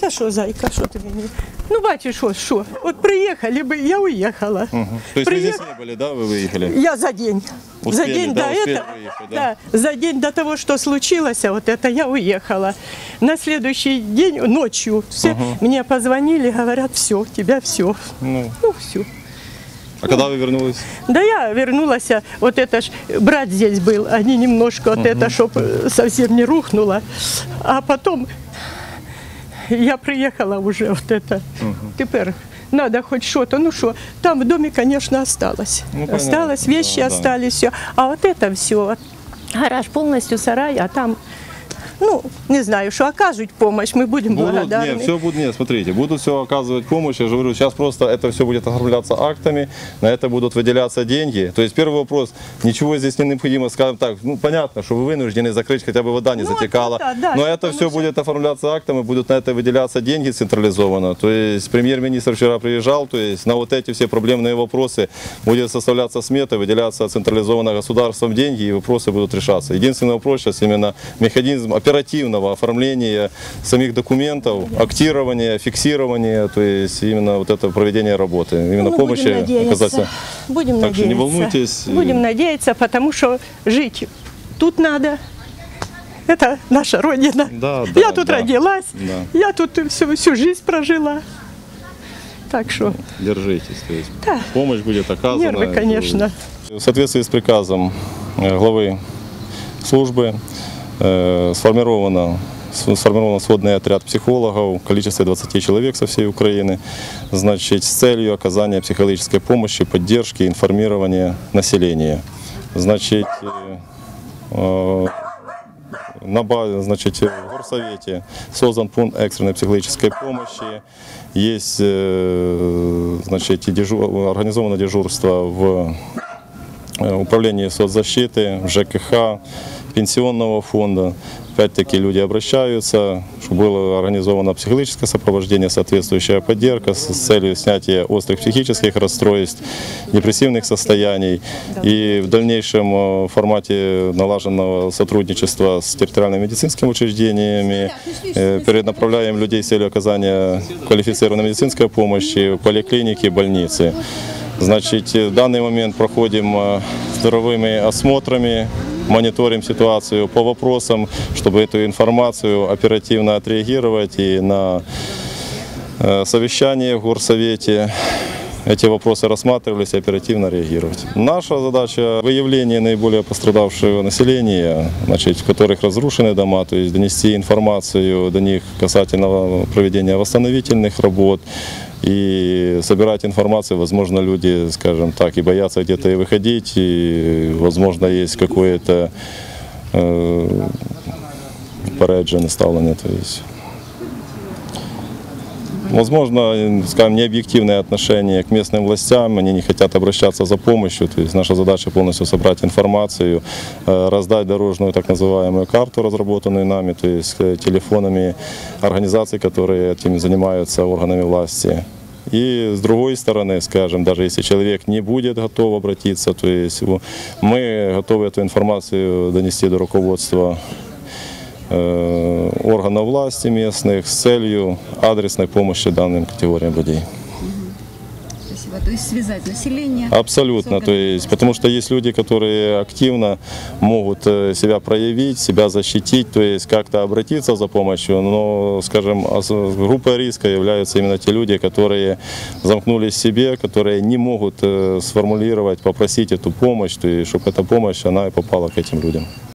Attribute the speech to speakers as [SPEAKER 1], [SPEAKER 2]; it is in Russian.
[SPEAKER 1] Та що, зайка, що ти мені? Ну, бачиш, що, що? От приїхали би, я уїхала.
[SPEAKER 2] То есть вы
[SPEAKER 1] Приех-
[SPEAKER 2] здесь не были, да, вы выехали?
[SPEAKER 1] Я за день. за
[SPEAKER 2] Успели,
[SPEAKER 1] день
[SPEAKER 2] да,
[SPEAKER 1] до
[SPEAKER 2] успели
[SPEAKER 1] этого,
[SPEAKER 2] выехать, да?
[SPEAKER 1] да, за день до того, что случилось, а вот это я уехала. На следующий день, ночью, все мне позвонили, говорят, все, тебя все.
[SPEAKER 2] Ну,
[SPEAKER 1] Ну, все.
[SPEAKER 2] а когда вы вернулись?
[SPEAKER 1] Да я вернулась, а вот это ж, брат здесь был, они немножко вот это, чтобы совсем не рухнуло. А потом я приехала уже вот это. Теперь надо хоть что-то, ну что, там в доме, конечно, осталось.
[SPEAKER 2] Ну, понятно,
[SPEAKER 1] осталось, вещи
[SPEAKER 2] да, да.
[SPEAKER 1] остались, все. А вот это все, гараж полностью сарай, а там, ну, не знаю, что окажут помощь, мы будем
[SPEAKER 2] Будут,
[SPEAKER 1] благодарны.
[SPEAKER 2] нет, все будет, нет, смотрите, будут все оказывать помощь, я же говорю, сейчас просто это все будет оформляться актами, на это будут выделяться деньги. То есть первый вопрос, ничего здесь не необходимо, скажем так, ну понятно, что вы вынуждены закрыть, хотя бы вода не
[SPEAKER 1] Ну,
[SPEAKER 2] затекала,
[SPEAKER 1] это да,
[SPEAKER 2] но это все
[SPEAKER 1] что-
[SPEAKER 2] будет оформляться актами, будут на это выделяться деньги централизованно. То есть премьер-министр вчера приезжал, то есть на вот эти все проблемные вопросы будет составляться смета, выделяться централизованно государством деньги, и вопросы будут решаться. Единственный вопрос сейчас именно механизм оперативного оформления самих документов, актирования, фиксирования, то есть именно вот это проведение работы, именно
[SPEAKER 1] Ну,
[SPEAKER 2] помощи
[SPEAKER 1] будем надеяться.
[SPEAKER 2] оказаться.
[SPEAKER 1] Будем
[SPEAKER 2] Так что не
[SPEAKER 1] надеяться.
[SPEAKER 2] волнуйтесь.
[SPEAKER 1] Будем надеяться, потому что жить тут надо. Это наша родина.
[SPEAKER 2] Да, да,
[SPEAKER 1] я тут
[SPEAKER 2] да.
[SPEAKER 1] родилась,
[SPEAKER 2] Да.
[SPEAKER 1] я тут всю, всю жизнь прожила. Так что,
[SPEAKER 2] Держитесь, то есть
[SPEAKER 1] Да.
[SPEAKER 2] помощь будет оказана.
[SPEAKER 1] нервы, конечно.
[SPEAKER 2] В соответствии с приказом э, главы службы сформировано сформирован сводный отряд психологов в количестве 20 человек со всей Украины, значит, с целью оказания психологической помощи, поддержки, информирования населения. Значит, э, э, на базе, значит, в горсовете создан пункт экстренной психологической помощи. Есть, э, значит, и дежу- организовано дежурство в э, управлении соцзащиты, в ЖКХ, пенсионного фонда. Опять-таки люди обращаются, чтобы было организовано психологическое сопровождение, соответствующая поддержка с целью снятия острых психических расстройств, депрессивных состояний. И в дальнейшем э, в формате налаженного сотрудничества с территориальными медицинскими учреждениями э, перенаправляем людей с целью оказания квалифицированной медицинской помощи в поликлиники, больницы. Значит, в данный момент проходим э, здоровыми осмотрами, мониторим ситуацию по вопросам, чтобы эту информацию оперативно отреагировать и на э, совещании в горсовете эти вопросы рассматривались и оперативно реагировать. Наша задача – выявление наиболее пострадавшего населения, значит, в которых разрушены дома, то есть донести информацию до них касательно проведения восстановительных работ, и собирать информацию, возможно, люди, скажем так, и боятся где-то и выходить, и, возможно, есть какое-то э, попереджене. То есть. Возможно, скажем, необъективное отношение к местным властям, они не хотят обращаться за помощью. То есть наша задача полностью собрать информацию, э, раздать дорожную так называемую карту, разработанную нами, то есть э, телефонами организаций, которые этим занимаются органами власти. И с другой стороны, скажем, даже если человек не будет готов обратиться, то есть его- мы готовы эту информацию донести до руководства э, органов власти местных с целью адресной помощи данным категориям людей.
[SPEAKER 3] Спасибо. То есть связать население.
[SPEAKER 2] Абсолютно, то есть, потому что есть люди, которые активно могут э, себя проявить, себя защитить, то есть как-то обратиться за помощью, но, скажем, группой риска являются именно те люди, которые замкнулись в себе, которые не могут э, сформулировать, попросить эту помощь, есть, чтобы эта помощь, она и попала к этим людям.